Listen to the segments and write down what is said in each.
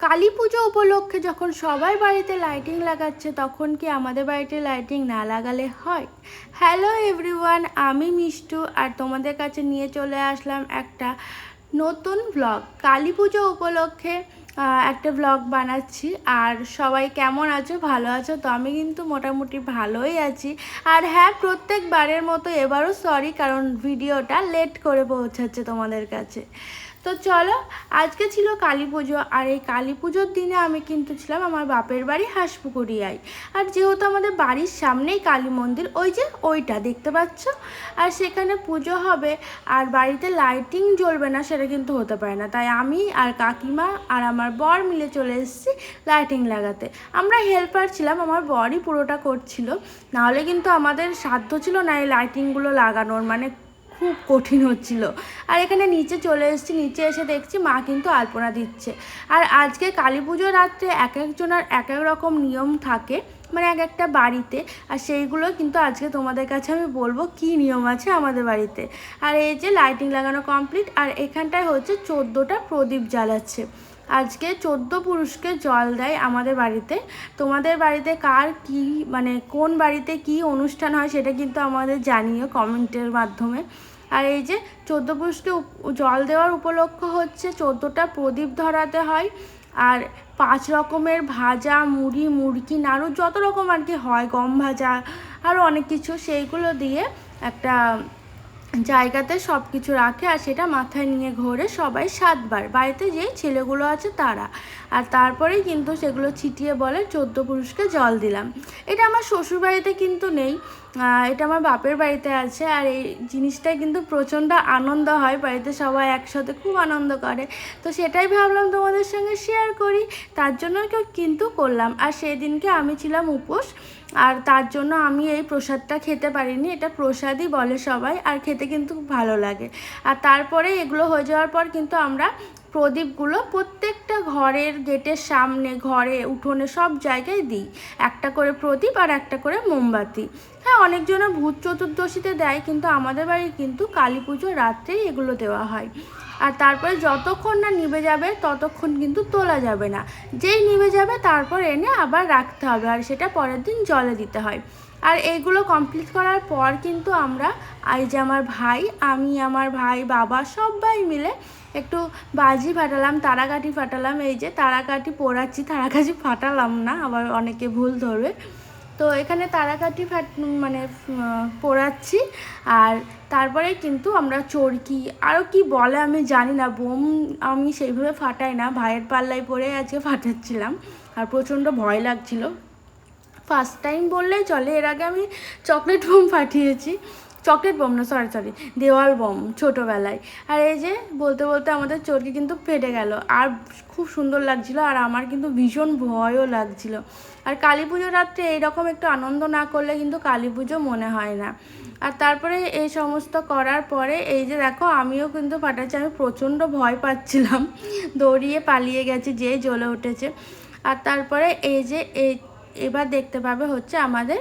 কালী পুজো উপলক্ষে যখন সবাই বাড়িতে লাইটিং লাগাচ্ছে, তখন কি আমাদের বাড়িতে লাইটিং না লাগালে হয়? হ্যালো এভরিওয়ান আমি মিষ্টু আর তোমাদের কাছে নিয়ে চলে আসলাম একটা নতুন ব্লগ কালী পুজো উপলক্ষে একটা ব্লগ বানাচ্ছি। আর সবাই কেমন আছো? ভালো আছো? তো আমি কিন্তু মোটামুটি ভালোই আছি। আর হ্যাঁ প্রত্যেকবারের মতো এবারও সরি কারণ ভিডিওটা লেট করে পৌঁছাচ্ছে তোমাদের কাছে। তো চলো, আজকে ছিল কালী পুজো, আর এই কালী পুজোর দিনে আমি কিন্তু ছিলাম আমার বাপের বাড়ি হাঁসপুকুরিয়ায়। আর যেহেতু আমাদের বাড়ির সামনেই কালী মন্দির, ওই যে ওইটা, দেখতে পাচ্ছ? আর সেখানে পুজো হবে, আর বাড়িতে লাইটিং জ্বলবে না, সেটা কিন্তু হতে পারে না। তাই আমি আর কাকিমা আর আমার বর মিলে চলে এসেছি লাইটিং লাগাতে। আমরা হেল্পার ছিলাম, আমার বরই পুরোটা করছিল। নাহলে কিন্তু আমাদের সাধ্য ছিল না এই লাইটিংগুলো লাগানোর মানে খুব কঠিন হচ্ছিল। আর এখানে নিচে চলে এসেছি, নিচে এসে দেখছি মা কিন্তু আলপনা দিচ্ছে। আর আজকে কালী পুজোর রাত্রে এক একজনের এক এক রকম নিয়ম থাকে মানে এক একটা বাড়িতে। আর সেইগুলো কিন্তু আজকে তোমাদের কাছে আমি বলব, কি নিয়ম আছে আমাদের বাড়িতে। আর এই যে লাইটিং লাগানো কমপ্লিট আর এখানটায় হচ্ছে চোদ্দোটা প্রদীপ জ্বালাচ্ছে। আজকে চোদ্দ পুরুষকে জল দেয় আমাদের বাড়িতে। তোমাদের বাড়িতে কার কি মানে কোন বাড়িতে কি অনুষ্ঠান হয় সেটা কিন্তু আমাদের জানিও কমেন্টের মাধ্যমে। আর এই যে চোদ্দ পুরুষকে জল দেওয়ার উপলক্ষ হচ্ছে চোদ্দোটা প্রদীপ ধরাতে হয়। আর পাঁচ রকমের ভাজা, মুড়ি মুরগি নাড়ু, যত রকম আর কি হয়, গম ভাজা আরও অনেক কিছু, সেইগুলো দিয়ে একটা জায়গাতে সব কিছু রাখে আর সেটা মাথায় নিয়ে ঘোরে সবাই সাতবার। বাড়িতে যে ছেলেগুলো আছে তারা। আর তারপরেই কিন্তু সেগুলো ছিটিয়ে বলে চোদ্দ পুরুষকে জল দিলাম। এটা আমার শ্বশুর বাড়িতে কিন্তু নেই। এটা আমার বাপের বাড়িতে আছে। আর এই জিনিসটাই কিন্তু প্রচণ্ড আনন্দ হয়। বাড়িতে সবাই একসাথে খুব আনন্দ করে। তো সেটাই ভাবলাম তোমাদের সঙ্গে শেয়ার করি। তার জন্য কিন্তু করলাম। আর সেদিনকে আমি ছিলাম উপোস। আর তার জন্য আমি এই প্রসাদটা খেতে পারিনি। এটা প্রসাদই বলে সবাই, আর খেতে কিন্তু ভালো লাগে। আর তারপরে এগুলো হয়ে যাওয়ার পর কিন্তু আমরা প্রদীপগুলো প্রত্যেকটা ঘরের গেটের সামনে, ঘরে, উঠোনে সব জায়গায় দিই। একটা করে প্রদীপ আর একটা করে মোমবাতি। হ্যাঁ অনেকজনে ভূত চতুর্দশীতে দেয়, কিন্তু আমাদের বাড়ি কিন্তু কালী পুজো রাত্রেই এগুলো দেওয়া হয়। আর তারপরে যতক্ষণ না নিভে যাবে, ততক্ষণ কিন্তু তোলা যাবে না। যেই নিভে যাবে, তারপর এনে আবার রাখতে হবে, আর সেটা পরের দিন জলে দিতে হয়। আর এইগুলো কমপ্লিট করার পর কিন্তু আমরা এই যে আমার ভাই, আমি আমার ভাই, বাবা সবাই মিলে একটু বাজি ফাটালাম তারাকাঠি ফাটালাম। এই যে তারাকাঠি পোড়াচ্ছি তারাকাঠি ফাটালাম না, আবার অনেকে ভুল ধরবে। তো এখানে তারাকাঠি ফাট মানে পোড়াচ্ছি। আর তারপরে কিন্তু আমরা চরকি আরও কি বলে আমি জানি না, বোম আমি সেইভাবে ফাটাই না। ভাইয়ের পাল্লায় পরে আজকে ফাটাচ্ছিলাম। আর প্রচণ্ড ভয় লাগছিল। ফার্স্ট টাইম বললেই চলে, এর আগে আমি চকলেট বোম ফাটিয়েছি চকলেট বোম না সরি সরি দেওয়াল বোম ছোটোবেলায়। আর এই যে বলতে বলতে আমাদের চরকি কিন্তু ফেটে গেল। আর খুব সুন্দর লাগছিল, আর আমার কিন্তু ভীষণ ভয়ও লাগছিল। আর কালী পুজোর রাত্রে এইরকম একটু আনন্দ না করলে কিন্তু কালী পুজো মনে হয় না। আর তারপরে এই সমস্ত করার পরে, এই যে দেখো, আমিও কিন্তু ফাটাচ্ছি আমি প্রচণ্ড ভয় পাচ্ছিলাম। দৌড়িয়ে পালিয়ে গেছি, যে জ্বলে উঠেছে। আর তারপরে এই যে এই এবার দেখতে পাবে হচ্ছে আমাদের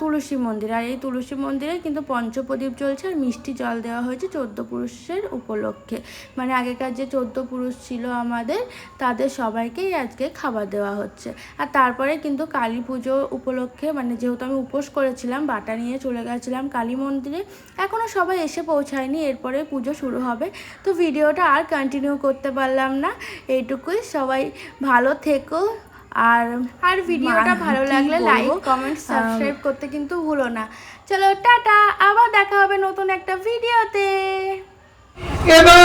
তুলসী মন্দির। আর এই তুলসী মন্দিরে কিন্তু পঞ্চপ্রদীপ জ্বলছে আর মিষ্টি জল দেওয়া হয়েছে চোদ্দ পুরুষের উপলক্ষে। মানে আগেকার যে চোদ্দ পুরুষ ছিল আমাদের, তাদের সবাইকেই আজকে খাবার দেওয়া হচ্ছে। আর তারপরে কিন্তু কালী পুজো উপলক্ষে মানে যেহেতু আমি উপোস করেছিলাম, বাটা নিয়ে চলে গেছিলাম কালী মন্দিরে এখনও সবাই এসে পৌঁছায়নি, এরপরে পুজো শুরু হবে। তো ভিডিওটা আর কন্টিনিউ করতে পারলাম না। এইটুকুই। সবাই ভালো থেকো। আর আর ভিডিওটা ভালো লাগলে? লাইক কমেন্ট সাবস্ক্রাইব করতে কিন্তু ভুলো না। চলো টাটা আবার দেখা হবে নতুন একটা ভিডিওতে। এবার